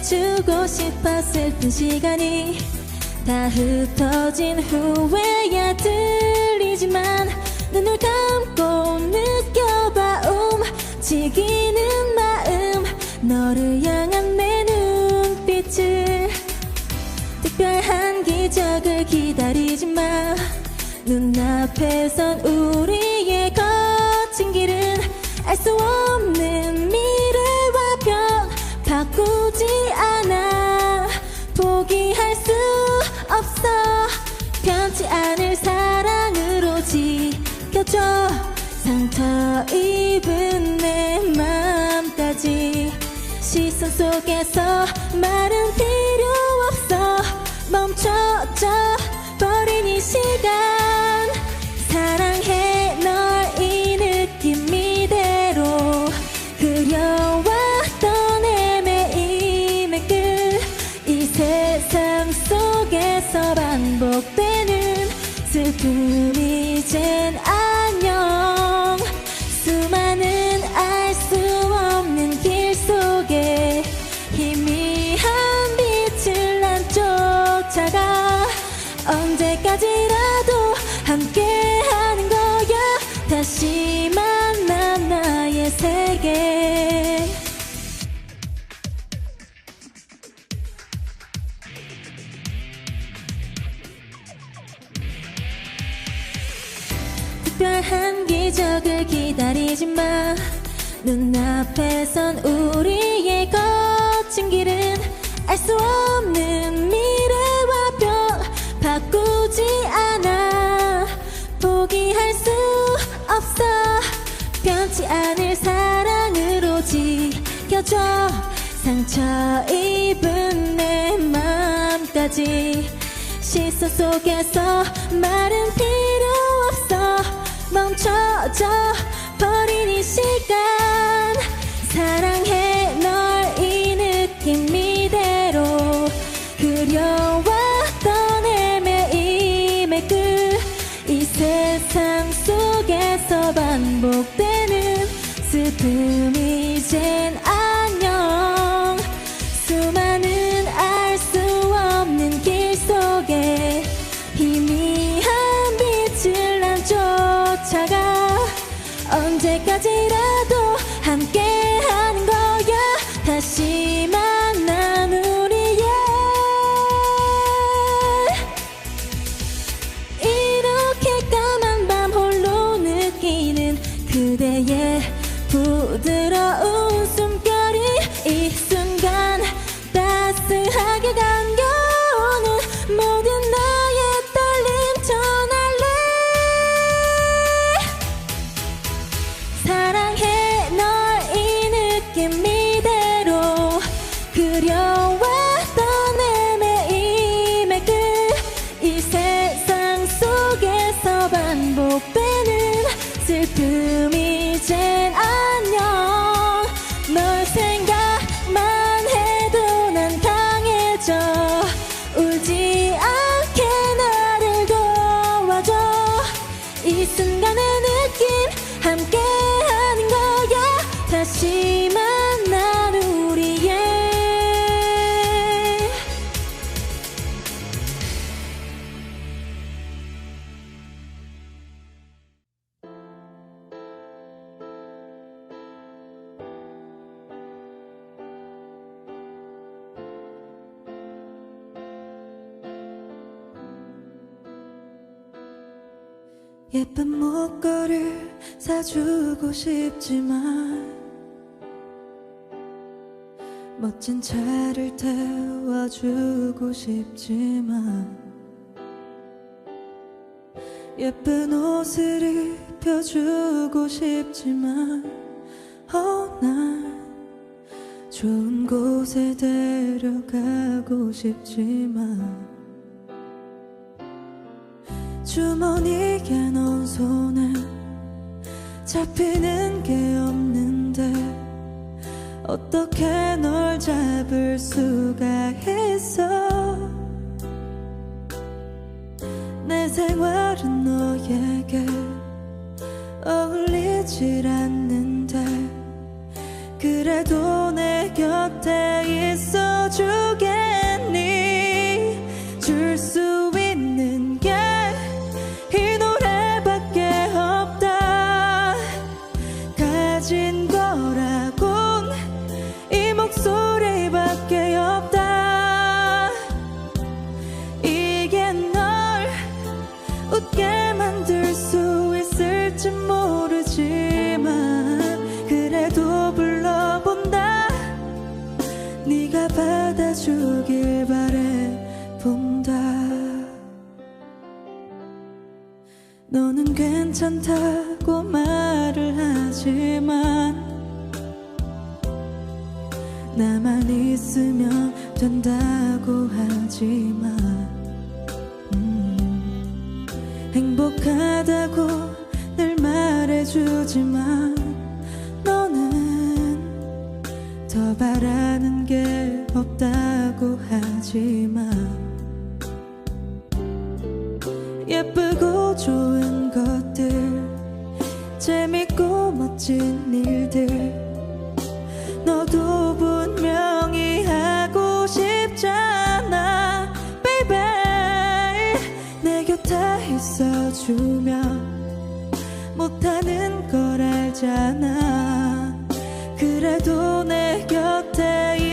전해주고 싶어 슬픈 시간이 다 흩어진 후에야 들리지만 눈을 감고 느껴봐 움직이는 마음 너를 향한 내 눈빛을. 특별한 기적을 기다리지 마. 눈앞에선 우리의 거친 길은 알 수 없는 상처 입은 내 맘까지 시선 속에서 말은 필요 없어. 멈춰져 버린 이 시간. 사랑해 널 이 느낌 이대로 그려왔던 애매임의 끝이 세상 속에서 반복되는 슬픔 이젠 기다리지 마. 눈앞에선 우리의 거친 길은 알 수 없는 미래와 변 바꾸지 않아. 포기할 수 없어. 변치 않을 사랑으로 지켜줘. 상처 입은 내 맘까지. 시선 속에서 말은 필요 없어. 멈춰져 버린 이 시간. 사랑해 널 이 느낌 이대로 그려왔던 애매임의 끝이 세상 속에서 반복되는 슬픔 이젠 예쁜 목걸이를 사주고 싶지만 멋진 차를 태워주고 싶지만 예쁜 옷을 입혀주고 싶지만 어, 난 좋은 곳에 데려가고 싶지만 주머니에 잡히는 게 없는데 어떻게 널 잡을 수가 있어? 내 생활은 너에게 어울리질 않는 괜찮다고 말을 하지만 나만 있으면 된다고 하지만 음 행복하다고 늘 말해주지만 너는 더 바라는 게 없다고 하지만 펼쳐진 일들 너도 분명히 하고 싶잖아 baby. 내 곁에 있어주면 못하는 걸 알잖아. 그래도 내 곁에 있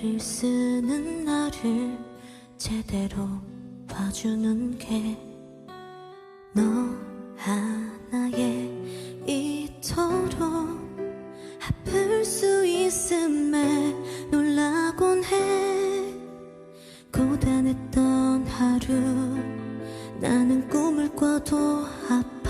애를 쓰는 나를 제대로 봐주는 게 너 하나의 이토록 아플 수 있음에 놀라곤 해. 고단했던 하루 나는 꿈을 꿔도 아파.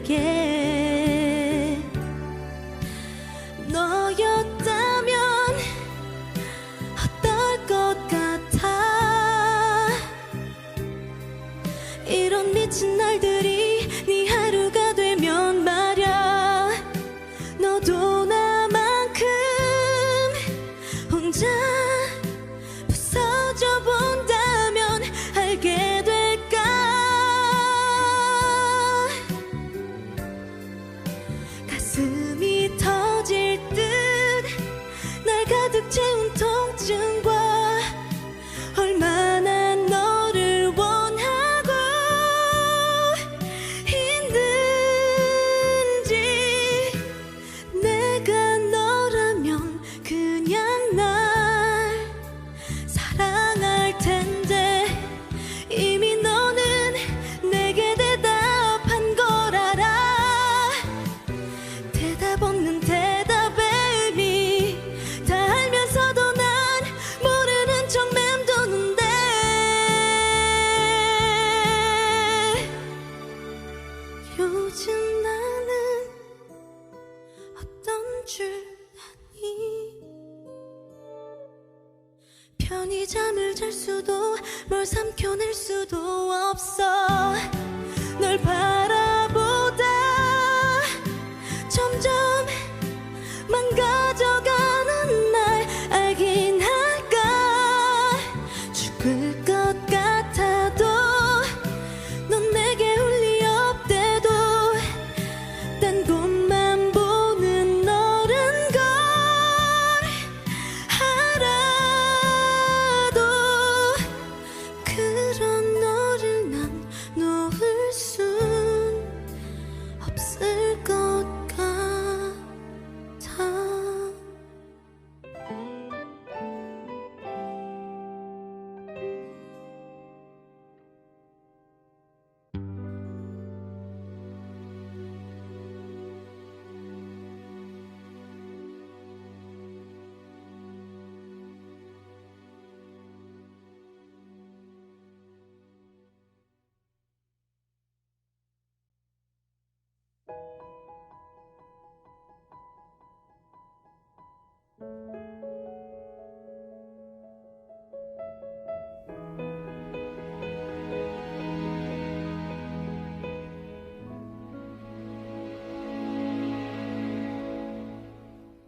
내게 너였다면 어떨 것 같아? 이런 미친 나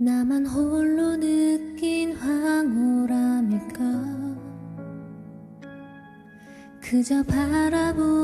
나만 홀로 느낀 황홀함일까? 그저 바라보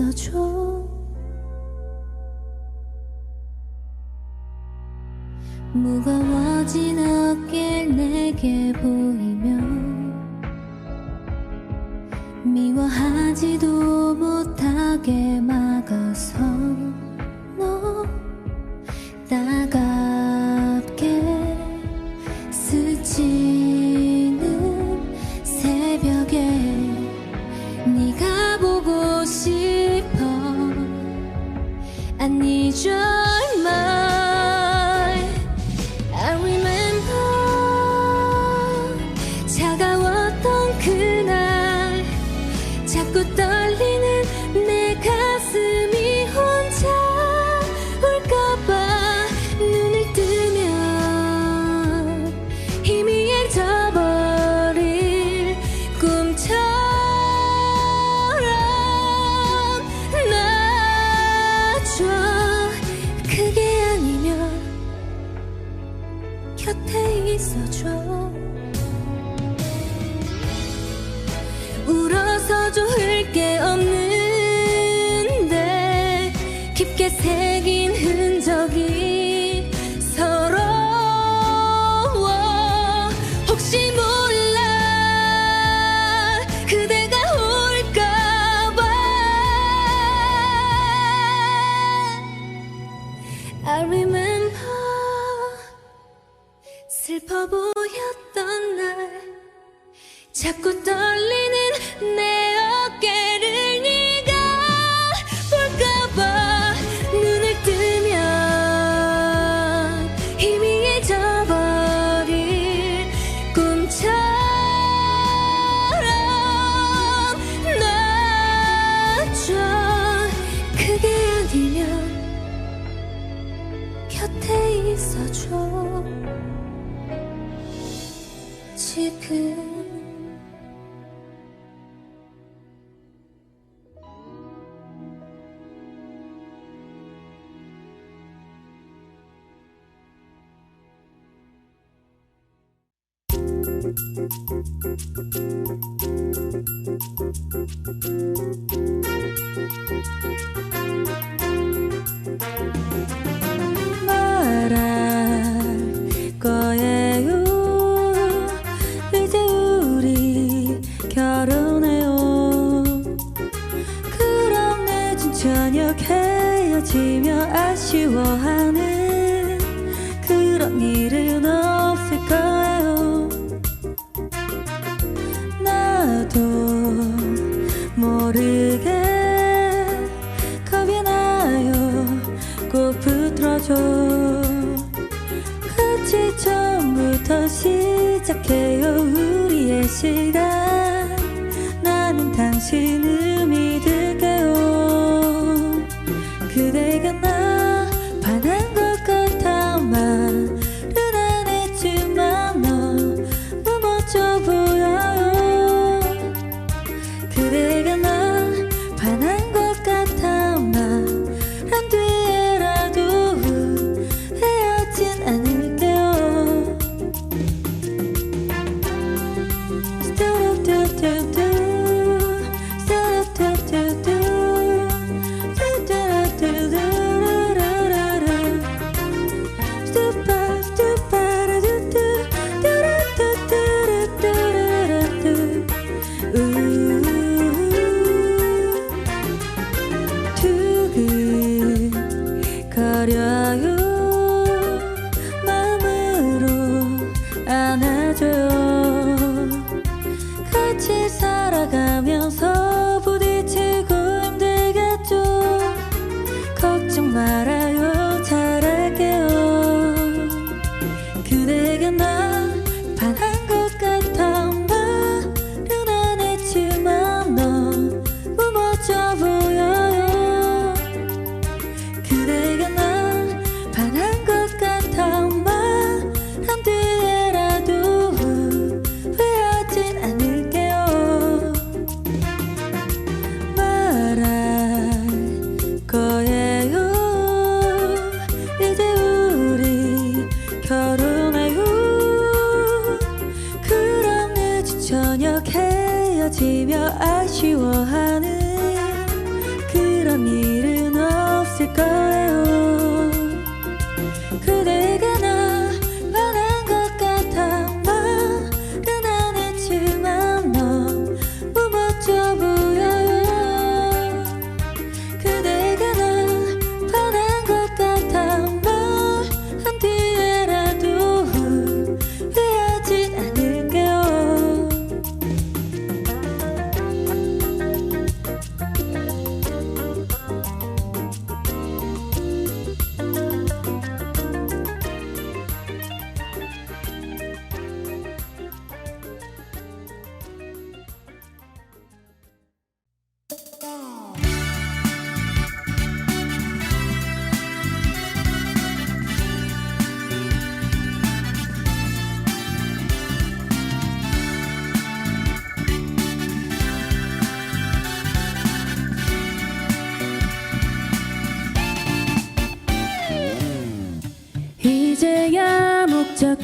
있어줘. 무거워진 어깨 내게 보이며 미워하지도 못하게 말 아무것도 지금 말아 아쉬워하는 그런 일은 없을 거예요 나도 모르게 겁이 나요. 꼭 붙들어줘. 같이 처음부터 시작해요. 우리의 시간. 나는 당신을.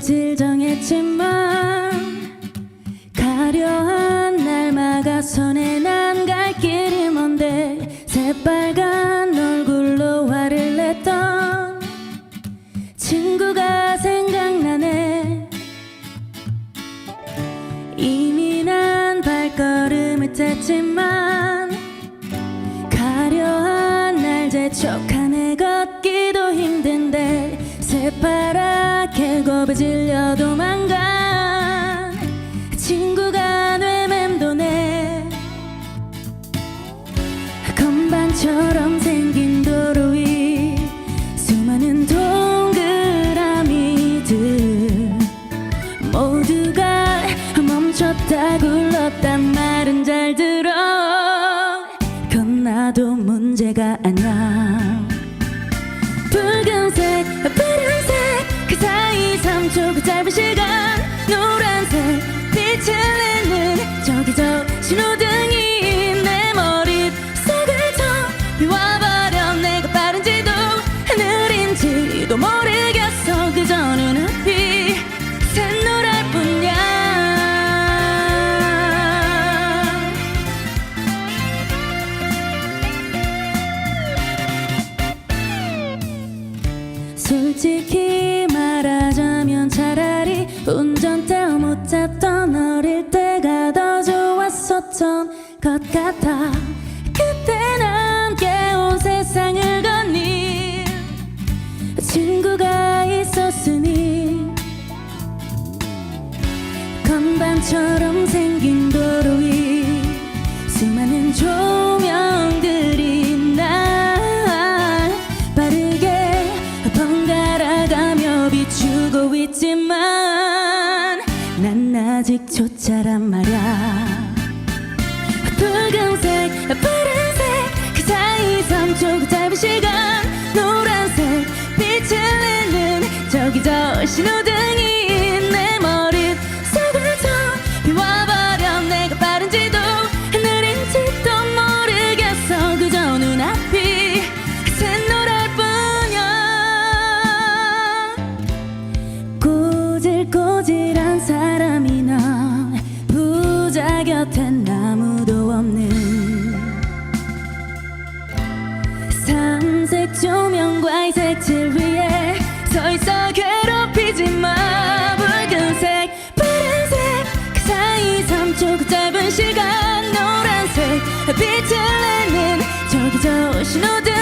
질정했지만 아버질려 도망가 난 아직 초짜란 말야. 붉은색 파란색 그 사이 3초 그 짧은 시간. 노란색 빛을 내는 저기 저 신호등이 나의 색칠 위에 서 있어 괴롭히지 마. 붉은색 파란색 그 사이 3초 그 짧은 시간. 노란색 빛을 내는 저기 저 신호등